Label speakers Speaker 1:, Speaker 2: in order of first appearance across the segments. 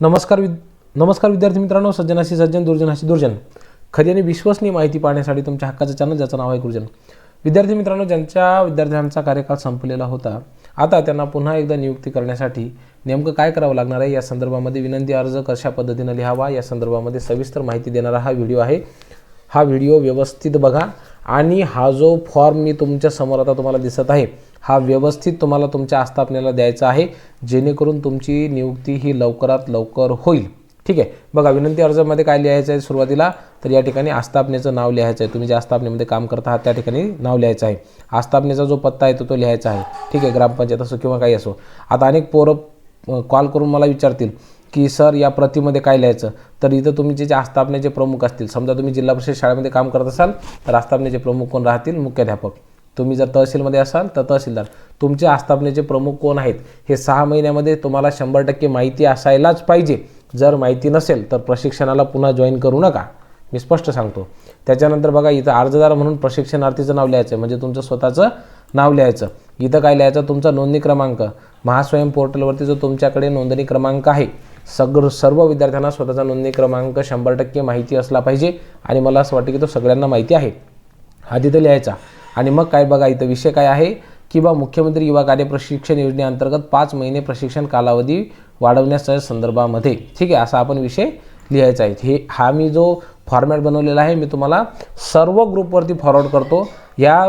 Speaker 1: नमस्कार विद नमस्कार विद्यार्थी मित्रांनो सज्जनाशी सज्जन दुर्जनाशी दुर्जन. खरी आणि विश्वसनीय माहिती पाहण्यासाठी तुमच्या हक्काचं चॅनल ज्याचं नाव आहे गुरुजन. विद्यार्थी मित्रांनो ज्यांच्या विद्यार्थ्यांचा कार्यकाळ संपलेला होता आता त्यांना पुन्हा एकदा नियुक्ती करण्यासाठी नेमकं काय करावं लागणार आहे या संदर्भामध्ये विनंती अर्ज कशा पद्धतीनं लिहावा या संदर्भामध्ये सविस्तर माहिती देणारा हा व्हिडिओ आहे. हा व्हिडिओ व्यवस्थित बघा. आणि हा जो फॉर्म मी तुमच्यासमोर आता तुम्हाला दिसत आहे हा व्यवस्थित तुम्हाला तुमच्या आस्थापनेला द्यायचा आहे जेणेकरून तुमची नियुक्ती ही लवकरात लवकर होईल. ठीक आहे? बघा विनंती अर्जामध्ये काय लिहायचं आहे सुरुवातीला तर या ठिकाणी आस्थापनेचं नाव लिहायचं आहे. तुम्ही ज्या आस्थापनेमध्ये काम करता आहात त्या ठिकाणी नाव लिहायचं आहे. आस्थापनेचा जो पत्ता आहे तो तो लिहायचा आहे. ठीक आहे? ग्रामपंचायत असो किंवा काही असो. आता अनेक पोरं कॉल करून मला विचारतील की सर या प्रतिमध्ये काय लिहायचं? तर इथं तुम्ही जे आस्थापनेचे प्रमुख असतील समजा तुम्ही जिल्हा परिषद शाळेमध्ये काम करत असाल तर आस्थापनेचे प्रमुख कोण राहतील? मुख्याध्यापक. तुम्ही जर तहसीलमध्ये असाल तर तहसीलदार. तुमचे आस्थापनेचे प्रमुख कोण आहेत? हे सहा महिन्यामध्ये तुम्हाला शंभर टक्के माहिती असायलाच पाहिजे. जर माहिती नसेल तर प्रशिक्षणाला पुन्हा जॉईन करू नका. मी स्पष्ट सांगतो. त्याच्यानंतर बघा इथं अर्जदार म्हणून प्रशिक्षणार्थीचं नाव लिहायचं आहे म्हणजे तुमचं स्वतःचं नाव लिहायचं. इथं काय लिहायचं? तुमचा नोंदणी क्रमांक. महास्वयं पोर्टलवरती जो तुमच्याकडे नोंदणी क्रमांक आहे सग सर्व विद्यार्थ्यांना स्वतःचा नोंदणी क्रमांक शंभर टक्के माहिती असला पाहिजे आणि मला असं वाटतं की तो सगळ्यांना माहिती आहे. हा तिथं लिहायचा. आणि मग काय बघा इथं विषय काय आहे की बा मुख्यमंत्री युवा कार्य प्रशिक्षण योजनेअंतर्गत पाच महिने प्रशिक्षण कालावधी वाढवण्याच्या संदर्भामध्ये. ठीक आहे असा आपण विषय लिहायचा आहे. हे हा मी जो फॉर्मॅट बनवलेला आहे मी तुम्हाला सर्व ग्रुपवरती फॉरवर्ड करतो. या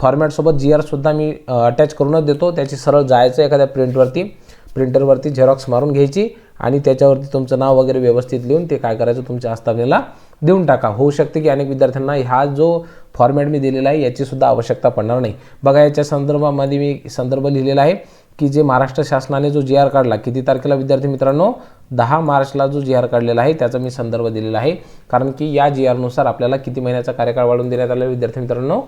Speaker 1: फॉर्मॅटसोबत जी आरसुद्धा मी अटॅच करूनच देतो. त्याची सरळ जायचं एखाद्या प्रिंटवरती प्रिंटरवरती झेरॉक्स मारून घ्यायची आणि त्याच्यावरती तुमचं नाव वगैरे व्यवस्थित लिहून ते काय करायचं तुमच्या आस्थापनेला देऊन टाका. होऊ शकते की अनेक विद्यार्थ्यांना हा जो फॉर्मॅट मी दिलेला आहे याचीसुद्धा आवश्यकता पडणार नाही. बघा याच्या संदर्भामध्ये मी संदर्भ लिहिलेला आहे की जे महाराष्ट्र शासनाने जो जी आर काढला किती तारखेला विद्यार्थी मित्रांनो? दहा मार्चला जो जी आर काढलेला आहे त्याचा मी संदर्भ दिलेला आहे. कारण की या जी आरनुसार आपल्याला किती महिन्याचा कार्यकाळ वाढवून देण्यात आला विद्यार्थी मित्रांनो?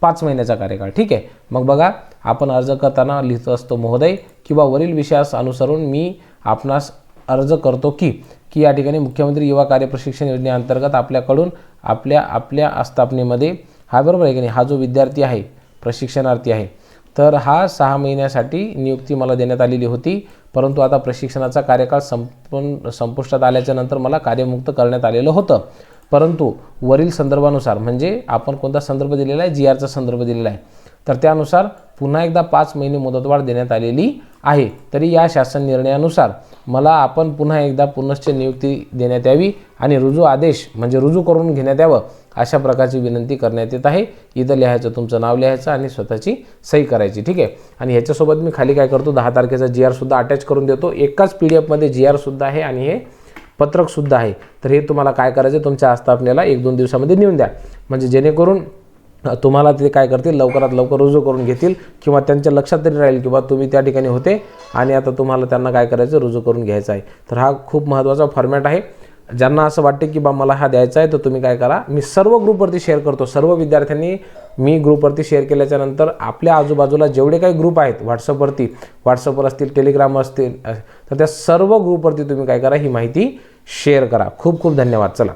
Speaker 1: पाच महिन्याचा कार्यकाळ. ठीक आहे? मग बघा आपण अर्ज करताना लिहित असतो महोदय किंवा वरील विषयास अनुसरून मी आपणास अर्ज करतो की की या ठिकाणी मुख्यमंत्री युवा कार्य प्रशिक्षण योजनेअंतर्गत आपल्याकडून आपल्या आपल्या आस्थापनेमध्ये हा बरोबर आहे की नाही? हा जो विद्यार्थी आहे प्रशिक्षणार्थी आहे तर हा सहा महिन्यासाठी नियुक्ती मला देण्यात आलेली होती. परंतु आता प्रशिक्षणाचा कार्यकाळ संपून संपुष्टात आल्याच्यानंतर मला कार्यमुक्त करण्यात आलेलं होतं. परंतु वरील संदर्भानुसार म्हणजे आपण कोणता संदर्भ दिलेला आहे जी आरचा संदर्भ दिलेला आहे तर त्यानुसार पुन्हा एकदा पाच महिने मुदतवाढ देण्यात आलेली आहे. तरी या शासन निर्णयानुसार मला आपण पुन्हा एकदा पुनश्च नियुक्ती देण्यात यावी आणि रुजू आदेश म्हणजे रुजू करून घेण्यात यावं अशा प्रकारची विनंती करण्यात येत आहे. इथं लिहायचं तुमचं नाव लिहायचं आणि स्वतःची सही करायची ठीक आहे? आणि ह्याच्यासोबत मी खाली काय करतो दहा तारखेचा जी आरसुद्धा अटॅच करून देतो. एकाच पी डी एफमध्ये जी आरसुद्धा आहे आणि हे पत्रकसुद्धा आहे. तर हे तुम्हाला काय करायचं तुमच्या आस्थापनेला एक दोन दिवसामध्ये नेऊन द्या. म्हणजे जेणेकरून तुम्हाला ते काय करतील? लवकरात लवकर रुजू करून घेतील किंवा त्यांच्या लक्षात तरी राहील किंवा तुम्ही त्या ठिकाणी होते आणि आता तुम्हाला त्यांना काय करायचं रुजू करून घ्यायचं आहे. तर हा खूप महत्त्वाचा फॉर्मॅट आहे. ज्यांना असं वाटते की बा मला हा द्यायचा आहे तर तुम्ही काय करा? मी सर्व ग्रुपवरती शेअर करतो. सर्व विद्यार्थ्यांनी मी ग्रुपवरती शेअर केल्याच्यानंतर आपल्या आजूबाजूला जेवढे काही ग्रुप आहेत व्हॉट्सअपवरती व्हॉट्सअपवर असतील टेलिग्राम असतील तर त्या सर्व ग्रुपवरती तुम्ही काय करा ही माहिती शेअर करा. खूप खूप धन्यवाद. चला.